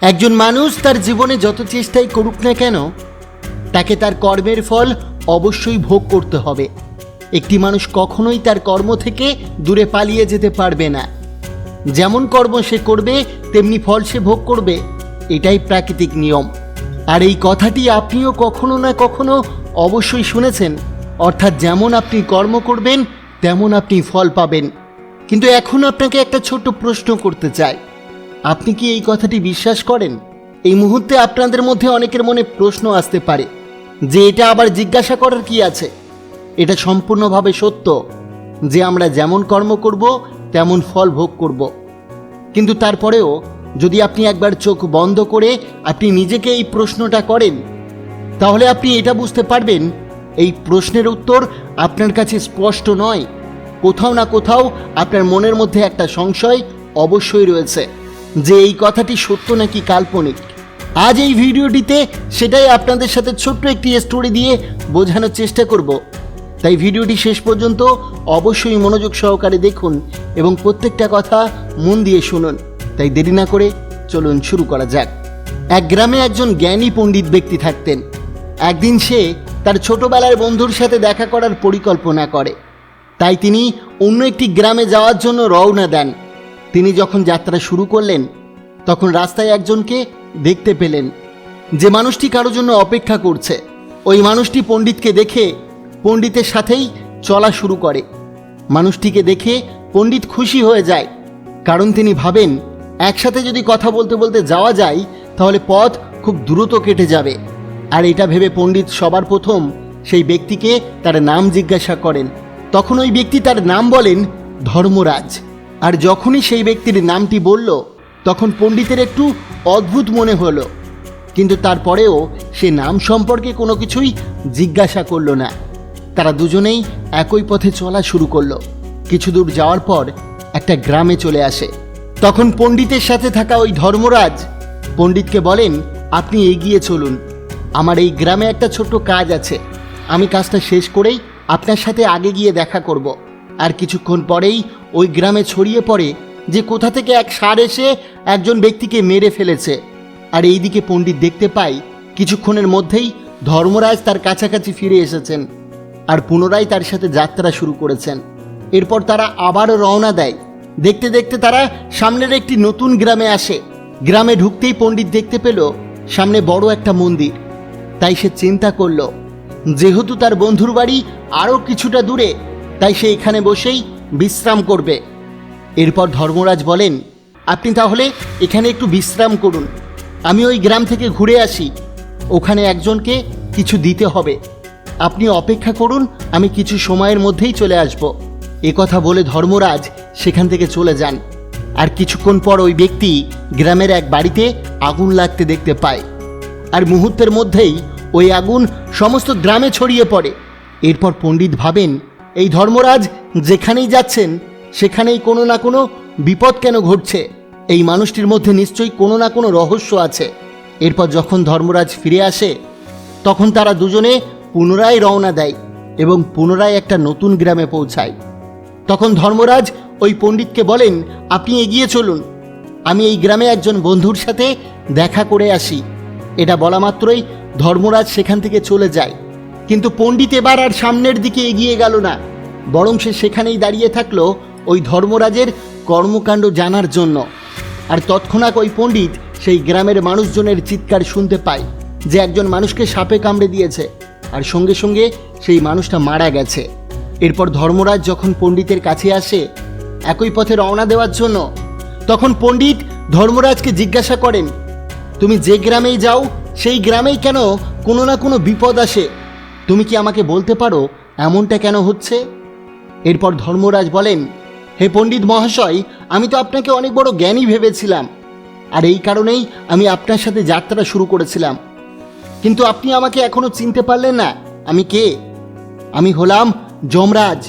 একজন মানুষ তার জীবনে যত চেষ্টাই করুক না কেন, তাকে তার কর্মের ফল অবশ্যই ভোগ করতে হবে। একটি মানুষ কখনোই তার কর্ম থেকে দূরে পালিয়ে যেতে পারবে না। যেমন কর্ম সে করবে, তেমনি ফল সে ভোগ করবে, এটাই প্রাকৃতিক নিয়ম। আর এই কথাটি আপনিও কখনো না কখনো অবশ্যই শুনেছেন। অর্থাৎ যেমন আপনি কর্ম করবেন, তেমন আপনি ফল পাবেন। কিন্তু এখন আপনাকে একটা ছোট্ট প্রশ্ন করতে চাই। আপনি কি এই কথাটি বিশ্বাস করেন? এই মুহূর্তে আপনাদের মধ্যে অনেকের মনে প্রশ্ন আসতে পারে, যে এটা আবার জিজ্ঞাসা করার কি আছে? এটা সম্পূর্ণভাবে সত্য যে আমরা যেমন কর্ম করব, তেমন ফল ভোগ করব। কিন্তু তারপরেও যদি আপনি একবার চোখ বন্ধ করে আপনি নিজেকে এই প্রশ্নটা করেন, তাহলে আপনি এটা বুঝতে পারবেন, এই প্রশ্নের উত্তর আপনার কাছে স্পষ্ট নয়। কোথাও না কোথাও আপনার মনের মধ্যে একটা সংশয় অবশ্যই রয়েছে। যে এই কথাটি সত্য নাকি কাল্পনিক। আজ এই ভিডিওটিতে সেটাই আপনাদের সাথে ছোট্ট একটি স্টোরি দিয়ে বোঝানোর চেষ্টা করব। তাই ভিডিওটি শেষ পর্যন্ত অবশ্যই মনোযোগ সহকারে দেখুন এবং প্রত্যেকটা কথা মন দিয়ে শুনুন। তাই দেরি না করে চলুন শুরু করা যাক। এক গ্রামে একজন জ্ঞানী পণ্ডিত ব্যক্তি থাকতেন। একদিন সে তার ছোটবেলার বন্ধুর সাথে দেখা করার পরিকল্পনা করে। তাই তিনি অন্য একটি গ্রামে যাওয়ার জন্য রওনা দেন। তিনি যখন যাত্রা শুরু করলেন, তখন রাস্তায় একজনকে দেখতে পেলেন। যে মানুষটি কারোর জন্য অপেক্ষা করছে, ওই মানুষটি পণ্ডিতকে দেখে পণ্ডিতের সাথেই চলা শুরু করে। মানুষটিকে দেখে পণ্ডিত খুশি হয়ে যায়, কারণ তিনি ভাবেন, একসাথে যদি কথা বলতে বলতে যাওয়া যায়, তাহলে পথ খুব দ্রুত কেটে যাবে। আর এটা ভেবে পণ্ডিত সবার প্রথম সেই ব্যক্তিকে তার নাম জিজ্ঞাসা করেন। তখন ওই ব্যক্তি তার নাম বলেন ধর্মরাজ। আর যখনই সেই ব্যক্তির নামটি বলল, তখন পণ্ডিতের একটু অদ্ভুত মনে হলো। কিন্তু তারপরেও সে নাম সম্পর্কে কোনো কিছুই জিজ্ঞাসা করল না। তারা দুজনেই একই পথে চলা শুরু করল। কিছু দূর যাওয়ার পর একটা গ্রামে চলে আসে। তখন পণ্ডিতের সাথে থাকা ওই ধর্মরাজ পণ্ডিতকে বলেন, আপনি এগিয়ে চলুন। আমার এই গ্রামে একটা ছোট্ট কাজ আছে। আমি কাজটা শেষ করেই আপনার সাথে আগে গিয়ে দেখা করব। আর কিছুক্ষণ পরেই ওই গ্রামে ছড়িয়ে পড়ে যে কোথা থেকে এক সার এসে একজন ব্যক্তিকে মেরে ফেলেছে। আর এইদিকে পণ্ডিত দেখতে পাই, কিছুক্ষণের মধ্যেই ধর্মরাজ তার কাছাকাছি ফিরে এসেছেন আর পুনরায় তার সাথে যাত্রা শুরু করেছেন। এরপর তারা আবারও রওনা দেয়। দেখতে দেখতে তারা সামনের একটি নতুন গ্রামে আসে। গ্রামে ঢুকতেই পণ্ডিত দেখতে পেল সামনে বড় একটা মন্দির। তাই সে চিন্তা করল, যেহেতু তার বন্ধুর বাড়ি আরও কিছুটা দূরে তাই সে এখানে বসেই বিশ্রাম করবে। এরপর ধর্মরাজ বলেন, আপনি তাহলে এখানে একটু বিশ্রাম করুন। আমি ওই গ্রাম থেকে ঘুরে আসি। ওখানে একজনকে কিছু দিতে হবে। আপনি অপেক্ষা করুন, আমি কিছু সময়ের মধ্যেই চলে আসব। কথা বলে ধর্মরাজ সেখান থেকে চলে যান। আর কিছুক্ষণ পর ওই ব্যক্তি গ্রামের এক বাড়িতে আগুন লাগতে দেখতে পায়। আর মুহূর্তের মধ্যেই ওই আগুন সমস্ত গ্রামে ছড়িয়ে পড়ে। এরপর পণ্ডিত ভাবেন এই ধর্মরাজ যেখানেই যাচ্ছেন, সেখানেই কোনো না কোনো বিপদ কেন ঘটছে? এই মানুষটির মধ্যে নিশ্চয়ই কোনো না কোনো রহস্য আছে। এরপর যখন ধর্মরাজ ফিরে আসে, তখন তারা দুজনে পুনরায় রওনা দেয় এবং পুনরায় একটা নতুন গ্রামে পৌঁছায়। তখন ধর্মরাজ ওই পণ্ডিতকে বলেন, আপনি এগিয়ে চলুন। আমি এই গ্রামে একজন বন্ধুর সাথে দেখা করে আসি। এটা বলা মাত্রই ধর্মরাজ সেখান থেকে চলে যায়। কিন্তু পণ্ডিত এবার আর সামনের দিকে এগিয়ে গেল না। বরং সে সেখানেই দাঁড়িয়ে থাকল ওই ধর্মরাজের কর্মকাণ্ড জানার জন্য। আর তৎক্ষণাৎ ওই পণ্ডিত সেই গ্রামের মানুষজনের চিৎকার শুনতে পায়, যে একজন মানুষকে সাপে কামড়ে দিয়েছে। আর সঙ্গে সঙ্গে সেই মানুষটা মারা গেছে। এরপর ধর্মরাজ যখন পণ্ডিতের কাছে আসে, একই পথে রওনা দেওয়ার জন্য, তখন পণ্ডিত ধর্মরাজকে জিজ্ঞাসা করেন, তুমি যে গ্রামেই যাও, সেই গ্রামেই কেন কোনো না কোনো বিপদ আসে? তুমি কি আমাকে বলতে পারো এমনটা কেন হচ্ছে? এরপর ধর্মরাজ বলেন, হে পণ্ডিত মহাশয়, আমি তো আপনাকে অনেক বড় জ্ঞানী ভেবেছিলাম। আর এই কারণেই আমি আপনার সাথে যাত্রা শুরু করেছিলাম। কিন্তু আপনি আমাকে এখনও চিনতে পারলেন না, আমি কে? আমি হলাম যমরাজ।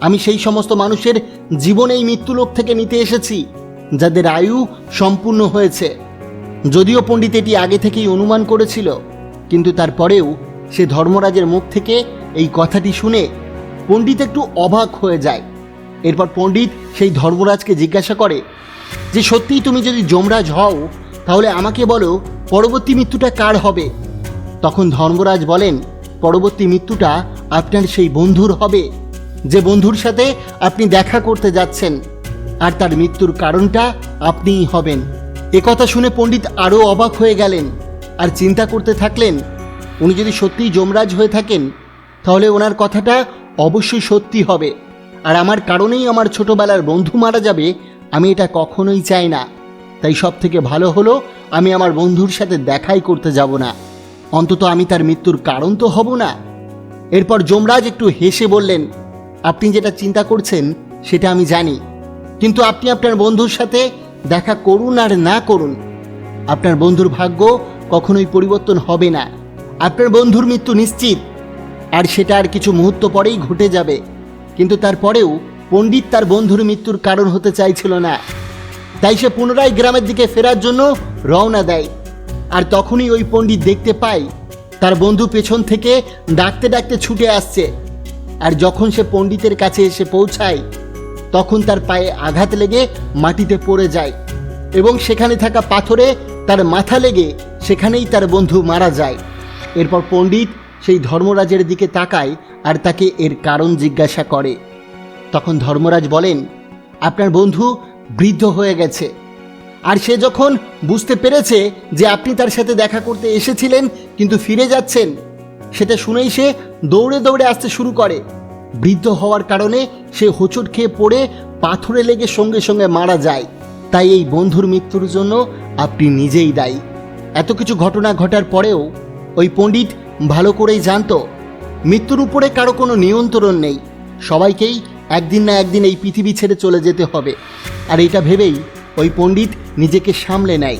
আমি সেই সমস্ত মানুষের জীবন এই মৃত্যুলোক থেকে নিতে এসেছি, যাদের আয়ু সম্পূর্ণ হয়েছে। যদিও পণ্ডিত এটি আগে থেকেই অনুমান করেছিল, কিন্তু তারপরেও সে ধর্মরাজের মুখ থেকে এই কথাটি শুনে পণ্ডিত একটু অবাক হয়ে যায়। এরপর পণ্ডিত সেই ধর্মরাজকে জিজ্ঞাসা করে, যে সত্যিই তুমি যদি যমরাজ হও, তাহলে আমাকে বলো, পরবর্তী মৃত্যুটা কার হবে? তখন ধর্মরাজ বলেন, পরবর্তী মৃত্যুটা আপনার সেই বন্ধুর হবে। যে বন্ধুর সাথে আপনি দেখা করতে যাচ্ছেন, আর তার মৃত্যুর কারণটা আপনিই হবেন। একথা শুনে পণ্ডিত আরও অবাক হয়ে গেলেন, আর চিন্তা করতে থাকলেন উনি যদি সত্যিই যমরাজ হয়ে থাকেন, তাহলে ওনার কথাটা অবশ্যই সত্যি হবে। আর আমার কারণেই আমার ছোটবেলার বন্ধু মারা যাবে, আমি এটা কখনোই চাই না। তাই সব থেকে ভালো হলো, আমি আমার বন্ধুর সাথে দেখাই করতে যাব না। অন্তত আমি তার মৃত্যুর কারণ তো হব না। এরপর যমরাজ একটু হেসে বললেন, আপনি যেটা চিন্তা করছেন, সেটা আমি জানি। কিন্তু আপনি আপনার বন্ধুর সাথে দেখা করুন আর না করুন। আপনার বন্ধুর ভাগ্য কখনোই পরিবর্তন হবে না। আপনার বন্ধুর মৃত্যু নিশ্চিত। আর সেটা আর কিছু মুহূর্ত পরেই ঘটে যাবে। কিন্তু তারপরেও পণ্ডিত তার বন্ধুর মৃত্যুর কারণ হতে চাইছিল না। তাই সে পুনরায় গ্রামের দিকে ফেরার জন্য রওনা দেয়। আর তখনই ওই পণ্ডিত দেখতে পায়, তার বন্ধু পেছন থেকে ডাকতে ডাকতে ছুটে আসছে। আর যখন সে পণ্ডিতের কাছে এসে পৌঁছায়, তখন তার পায়ে আঘাত লেগে মাটিতে পড়ে যায় এবং সেখানে থাকা পাথরে তার মাথা লেগে সেখানেই তার বন্ধু মারা যায়। এরপর পণ্ডিত সেই ধর্মরাজের দিকে তাকায় আর তাকে এর কারণ জিজ্ঞাসা করে। তখন ধর্মরাজ বলেন, আপনার বন্ধু বৃদ্ধ হয়ে গেছে। আর সে যখন বুঝতে পেরেছে যে আপনি তার সাথে দেখা করতে এসেছিলেন কিন্তু ফিরে যাচ্ছেন, সেটা শুনেই সে দৌড়ে দৌড়ে আসতে শুরু করে। বৃদ্ধ হওয়ার কারণে সে হোঁচট খেয়ে পড়ে, পাথরে লেগে সঙ্গে সঙ্গে মারা যায়। তাই এই বন্ধুর মৃত্যুর জন্য আপনি নিজেই দায়ী। এত কিছু ঘটনা ঘটার পরেও ওই পণ্ডিত ভালো করেই জানত। মৃত্যুর উপরে কারও কোনো নিয়ন্ত্রণ নেই। সবাইকেই একদিন না একদিন এই পৃথিবী ছেড়ে চলে যেতে হবে। আর এটা ভেবেই ওই পণ্ডিত নিজেকে সামলে নেয়।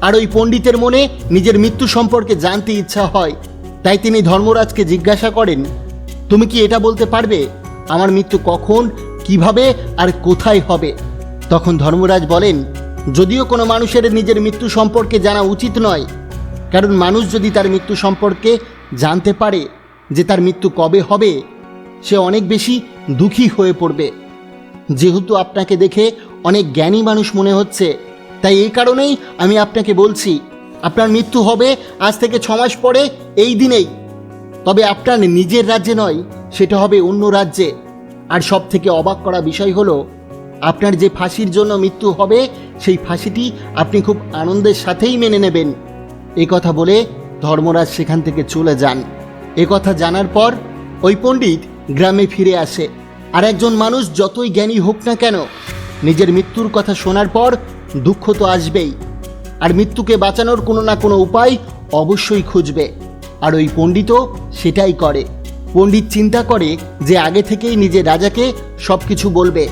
আর ওই পণ্ডিতের মনে নিজের মৃত্যু সম্পর্কে জানতে ইচ্ছা হয়। তাই তিনি ধর্মরাজকে জিজ্ঞাসা করেন, তুমি কি এটা বলতে পারবে? আমার মৃত্যু কখন, কীভাবে আর কোথায় হবে? তখন ধর্মরাজ বলেন, যদিও কোনো মানুষের নিজের মৃত্যু সম্পর্কে জানা উচিত নয় কারণ মানুষ যদি তার মৃত্যু সম্পর্কে জানতে পারে যে তার মৃত্যু কবে হবে, সে অনেক বেশি দুঃখী হয়ে পড়বে। যেহেতু আপনাকে দেখে অনেক জ্ঞানী মানুষ মনে হচ্ছে, তাই এই কারণেই আমি আপনাকে বলছি, আপনার মৃত্যু হবে আজ থেকে ছ মাস পরে এই দিনেই। তবে আপনার নিজের রাজ্যে নয়, সেটা হবে অন্য রাজ্যে। আর সব থেকে অবাক করা বিষয় হলো, আপনার যে ফাঁসির জন্য মৃত্যু হবে, সেই ফাঁসিটি আপনি খুব আনন্দের সাথেই মেনে নেবেন। এ কথা বলে ধর্মরাজ সেখান থেকে চলে যান। এ কথা জানার পর ওই পণ্ডিত গ্রামে ফিরে আসে। আর একজন মানুষ যতই জ্ঞানী হোক না কেন, নিজের মৃত্যুর কথা শোনার পর দুঃখ তো আসবেই। আর মৃত্যুকে বাঁচানোর কোনো না কোনো উপায় অবশ্যই খুঁজবে। আর ওই পণ্ডিতও সেটাই করে। পণ্ডিত চিন্তা করে যে আগে থেকেই নিজের রাজাকে সব কিছু বলবে।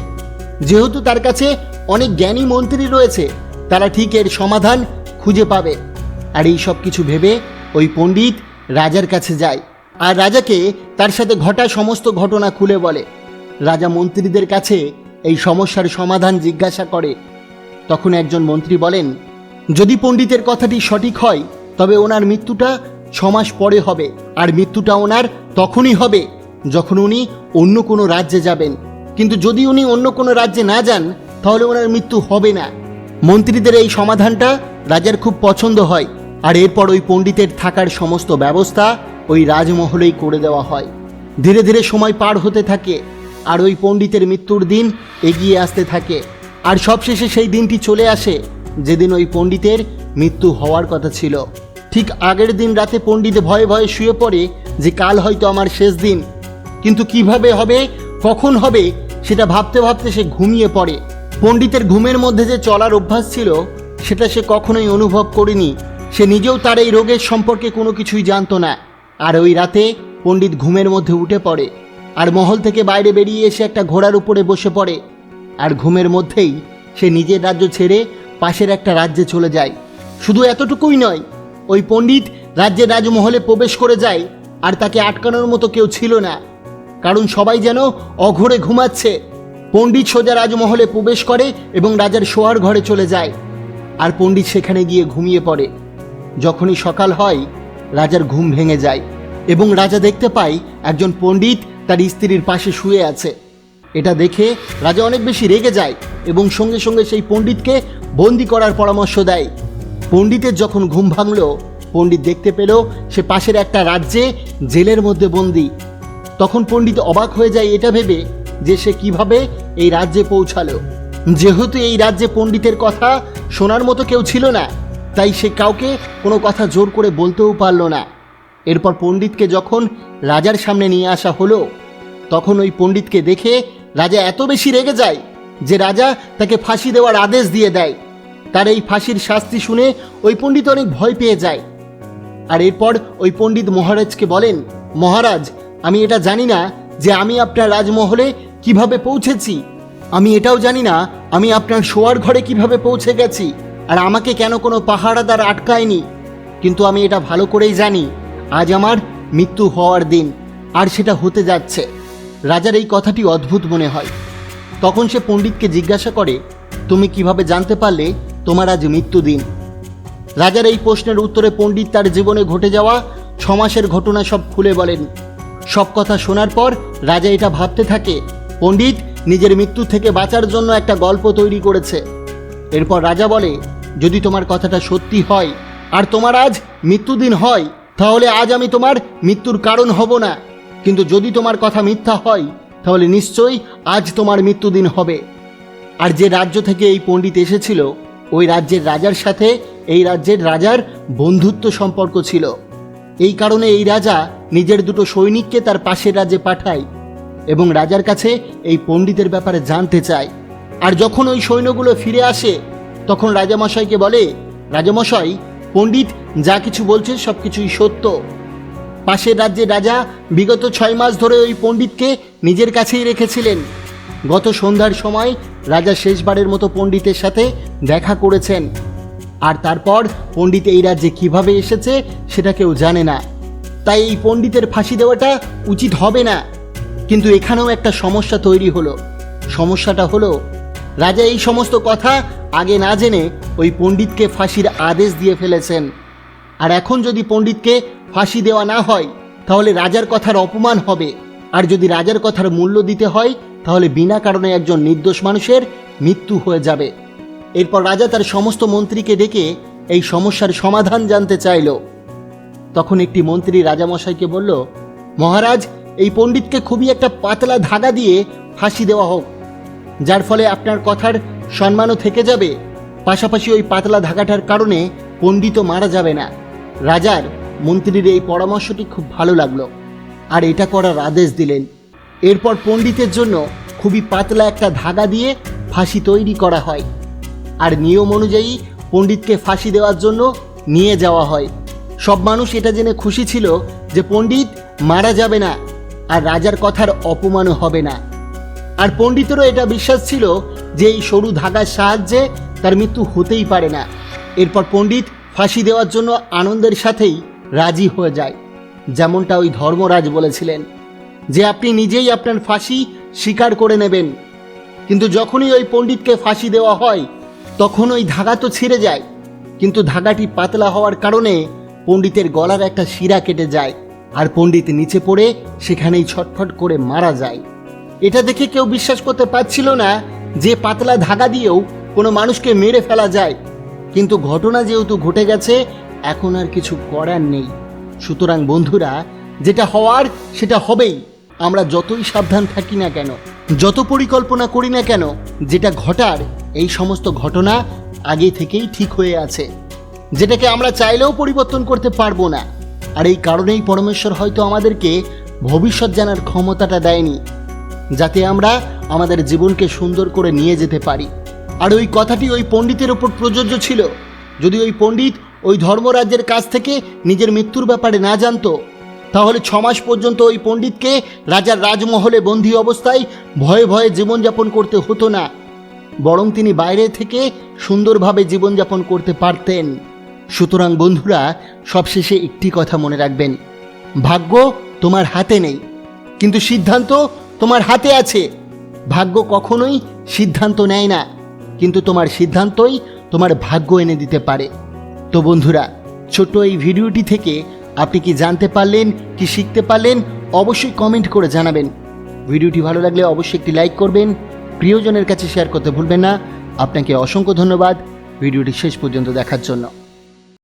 যেহেতু তার কাছে অনেক জ্ঞানী মন্ত্রী রয়েছে, তারা ঠিক এর সমাধান খুঁজে পাবে। আর এই সব কিছু ভেবে ওই পণ্ডিত রাজার কাছে যায়। আর রাজাকে তার সাথে ঘটা সমস্ত ঘটনা খুলে বলে। রাজা মন্ত্রীদের কাছে এই সমস্যার সমাধান জিজ্ঞাসা করে। তখন একজন মন্ত্রী বলেন, যদি পণ্ডিতের কথাটি সঠিক হয়, তবে ওনার মৃত্যুটা ছমাস পরে হবে, আর মৃত্যুটা ওনার তখনই হবে যখন উনি অন্য কোনো রাজ্যে যাবেন। কিন্তু যদি উনি অন্য কোনো রাজ্যে না যান, তাহলে ওনার মৃত্যু হবে না। মন্ত্রীদের এই সমাধানটা রাজার খুব পছন্দ হয়। আর এরপর ওই পণ্ডিতের থাকার সমস্ত ব্যবস্থা ওই রাজমহলেই করে দেওয়া হয়। ধীরে ধীরে সময় পার হতে থাকে, আর ওই পণ্ডিতের মৃত্যুর দিন এগিয়ে আসতে থাকে। আর সবশেষে সেই দিনটি চলে আসে, যেদিন ওই পণ্ডিতের মৃত্যু হওয়ার কথা ছিল। ঠিক আগের দিন রাতে পণ্ডিত ভয়ে ভয়ে শুয়ে পড়ে যে কাল হয়তো আমার শেষ দিন। কিন্তু কীভাবে হবে, কখন হবে, সেটা ভাবতে ভাবতে সে ঘুমিয়ে পড়ে। পণ্ডিতের ঘুমের মধ্যে যে চলার অভ্যাস ছিল, সেটা সে কখনোই অনুভব করেনি। সে নিজেও তার এই রোগের সম্পর্কে কোনো কিছুই জানতো না। আর ওই রাতে পণ্ডিত ঘুমের মধ্যে উঠে পড়ে আর মহল থেকে বাইরে বেরিয়ে এসে একটা ঘোড়ার উপরে বসে পড়ে। আর ঘুমের মধ্যেই সে নিজের রাজ্য ছেড়ে পাশের একটা রাজ্যে চলে যায়। শুধু এতটুকুই নয়, ওই পণ্ডিত রাজ্যের রাজমহলে প্রবেশ করে যায় আর তাকে আটকানোর মতো কেউ ছিল না। কারণ সবাই যেন অঘরে ঘুমাচ্ছে। পণ্ডিত সোজা রাজমহলে প্রবেশ করে এবং রাজার শোয়ার ঘরে চলে যায়। আর পণ্ডিত সেখানে গিয়ে ঘুমিয়ে পড়ে। যখনই সকাল হয়, রাজার ঘুম ভেঙে যায় এবং রাজা দেখতে পায় একজন পণ্ডিত তার স্ত্রীর পাশে শুয়ে আছে। এটা দেখে রাজা অনেক বেশি রেগে যায় এবং সঙ্গে সঙ্গে সেই পণ্ডিতকে বন্দি করার পরামর্শ দেয়। পণ্ডিতের যখন ঘুম ভাঙল, পণ্ডিত দেখতে পেল সে পাশের একটা রাজ্যে জেলের মধ্যে বন্দি। তখন পণ্ডিত অবাক হয়ে যায় এটা ভেবে যে সে কীভাবে এই রাজ্যে পৌঁছালো। যেহেতু এই রাজ্যে পণ্ডিতের কথা শোনার মতো কেউ ছিল না তাই সে কাউকে কোনো কথা জোর করে বলতেও পারল না। এরপর পণ্ডিতকে যখন রাজার সামনে নিয়ে আসা হলো, তখন ওই পণ্ডিতকে দেখে রাজা এত বেশি রেগে যায় যে রাজা তাকে ফাঁসি দেওয়ার আদেশ দিয়ে দেয়। তার এই ফাঁসির শাস্তি শুনে ওই পণ্ডিত অনেক ভয় পেয়ে যায়। আর এরপর ওই পণ্ডিত মহারাজকে বলেন, মহারাজ, আমি এটা জানি না যে আমি আপনার রাজমহলে কীভাবে পৌঁছেছি। আমি এটাও জানি না আমি আপনার শোয়ার ঘরে কীভাবে পৌঁছে গেছি। আর আমাকে কেন কোনো পাহারাদার আটকায়নি? কিন্তু আমি এটা ভালো করেই জানি, আজ আমার মৃত্যু হওয়ার দিন, আর সেটা হতে যাচ্ছে। রাজার এই কথাটি অদ্ভুত মনে হয়। তখন সে পণ্ডিতকে জিজ্ঞাসা করে, তুমি কীভাবে জানতে পারলে তোমার আজ মৃত্যু দিন? রাজার এই প্রশ্নের উত্তরে পণ্ডিত তার জীবনে ঘটে যাওয়া ছ মাসের ঘটনা সব খুলে বলেন। সব কথা শোনার পর রাজা এটা ভাবতে থাকে, পণ্ডিত নিজের মৃত্যু থেকে বাঁচার জন্য একটা গল্প তৈরি করেছে। এরপর রাজা বলে, যদি তোমার কথাটা সত্যি হয় আর তোমার আজ মৃত্যুদিন হয়, তাহলে আজ আমি তোমার মৃত্যুর কারণ হব না। কিন্তু যদি তোমার কথা মিথ্যা হয়, তাহলে নিশ্চয়ই আজ তোমার মৃত্যুদিন হবে। আর যে রাজ্য থেকে এই পণ্ডিত এসেছিল, ওই রাজ্যের রাজার সাথে এই রাজ্যের রাজার বন্ধুত্ব সম্পর্ক ছিল। এই কারণে এই রাজা নিজের দুটো সৈনিককে তার পাশের রাজ্যে পাঠায় এবং রাজার কাছে এই পণ্ডিতের ব্যাপারে জানতে চায়। আর যখন ওই সৈন্যগুলো ফিরে আসে, তখন রাজামশাইকে বলে, রাজামশাই, পণ্ডিত যা কিছু বলছে সব কিছুই সত্য। পাশের রাজ্যের রাজা বিগত ছয় মাস ধরে ওই পণ্ডিতকে নিজের কাছেই রেখেছিলেন। গত সন্ধ্যার সময় রাজা শেষবারের মতো পণ্ডিতের সাথে দেখা করেছেন। আর তারপর পণ্ডিত এই রাজ্যে কীভাবে এসেছে সেটা কেউ জানে না। তাই এই পণ্ডিতের ফাঁসি দেওয়াটা উচিত হবে না। কিন্তু এখানেও একটা সমস্যা তৈরি হলো। সমস্যাটা হলো রাজা এই সমস্ত কথা আগে না জেনে ওই পণ্ডিতকে ফাঁসির আদেশ দিয়ে ফেলেছেন। আর এখন যদি পণ্ডিতকে ফাঁসি দেওয়া না হয়, তাহলে রাজার কথার অপমান হবে। আর যদি রাজার কথার মূল্য দিতে হয়, তাহলে বিনা কারণে একজন নির্দোষ মানুষের মৃত্যু হয়ে যাবে। এরপর রাজা তার সমস্ত মন্ত্রীকে ডেকে এই সমস্যার সমাধান জানতে চাইল। তখন একটি মন্ত্রী রাজামশাইকে বলল, মহারাজ, এই পণ্ডিতকে খুবই একটা পাতলা ধাগা দিয়ে ফাঁসি দেওয়া হোক। যার ফলে আপনার কথার সম্মানও থেকে যাবে। পাশাপাশি ওই পাতলা ধাকাটার কারণে পণ্ডিতও মারা যাবে না। রাজার, মন্ত্রীর এই পরামর্শটি খুব ভালো লাগল। আর এটা করার আদেশ দিলেন। এরপর পণ্ডিতের জন্য খুবই পাতলা একটা ধাগা দিয়ে ফাঁসি তৈরি করা হয়। আর নিয়ম অনুযায়ী পণ্ডিতকে ফাঁসি দেওয়ার জন্য নিয়ে যাওয়া হয়। সব মানুষ এটা জেনে খুশি ছিল যে পণ্ডিত মারা যাবে না, আর রাজার কথার অপমানও হবে না। আর পণ্ডিতেরও এটা বিশ্বাস ছিল যে এই সরু ধাগার সাহায্যে তার মৃত্যু হতেই পারে না। এরপর পণ্ডিত ফাঁসি দেওয়ার জন্য আনন্দের সাথেই রাজি হয়ে যায়। যেমনটা ওই ধর্মরাজ বলেছিলেন যে আপনি নিজেই আপনার ফাঁসি স্বীকার করে নেবেন। কিন্তু যখনই ওই পণ্ডিতকে ফাঁসি দেওয়া হয়, তখন ওই ধাগা তো ছিঁড়ে যায়। কিন্তু ধাগাটি পাতলা হওয়ার কারণে পণ্ডিতের গলার একটা শিরা কেটে যায় আর পণ্ডিত নিচে পড়ে সেখানেই ছটফট করে মারা যায়। এটা দেখে কেউ বিশ্বাস করতে পারছিল না যে পাতলা ধাগা দিয়েও কোনো মানুষকে মেরে ফেলা যায়। কিন্তু ঘটনা যেহেতু ঘটে গেছে, এখন আর কিছু করার নেই। সুতরাং বন্ধুরা, যেটা হওয়ার সেটা হবেই। আমরা যতই সাবধান থাকি না কেন, যত পরিকল্পনা করি না কেন, যেটা ঘটার এই সমস্ত ঘটনা আগে থেকেই ঠিক হয়ে আছে। যেটাকে আমরা চাইলেও পরিবর্তন করতে পারব না। আর এই কারণেই পরমেশ্বর হয়তো আমাদেরকে ভবিষ্যৎ জানার ক্ষমতাটা দেয়নি। যাতে আমরা আমাদের জীবনকে সুন্দর করে নিয়ে যেতে পারি। আর ওই কথাটি ওই পণ্ডিতের ওপর প্রযোজ্য ছিল। যদি ওই পণ্ডিত ওই ধর্মরাজ্যের কাছ থেকে নিজের মৃত্যুর ব্যাপারে না জানতো, তাহলে ছমাস পর্যন্ত ওই পণ্ডিতকে রাজার রাজমহলে বন্দী অবস্থায় ভয়ে ভয়ে জীবনযাপন করতে হতো না। বরং তিনি বাইরে থেকে সুন্দরভাবে জীবনযাপন করতে পারতেন। সুতরাং বন্ধুরা, সবশেষে একটি কথা মনে রাখবেন। ভাগ্য তোমার হাতে নেই। কিন্তু সিদ্ধান্ত তোমার হাতে আছে। ভাগ্য কখনোই সিদ্ধান্ত নেয় না, কিন্তু তোমার সিদ্ধান্তই তোমার ভাগ্য এনে দিতে পারে। তো বন্ধুরা, ছোট্ট এই ভিডিওটি থেকে আপনি কি জানতে পারলেন, কি শিখতে পারলেন, অবশ্যই কমেন্ট করে জানাবেন। ভিডিওটি ভালো লাগলে অবশ্যই একটি লাইক করবেন। প্রিয়জনের কাছে শেয়ার করতে ভুলবেন না। আপনাকে অসংখ্য ধন্যবাদ ভিডিওটি শেষ পর্যন্ত দেখার জন্য।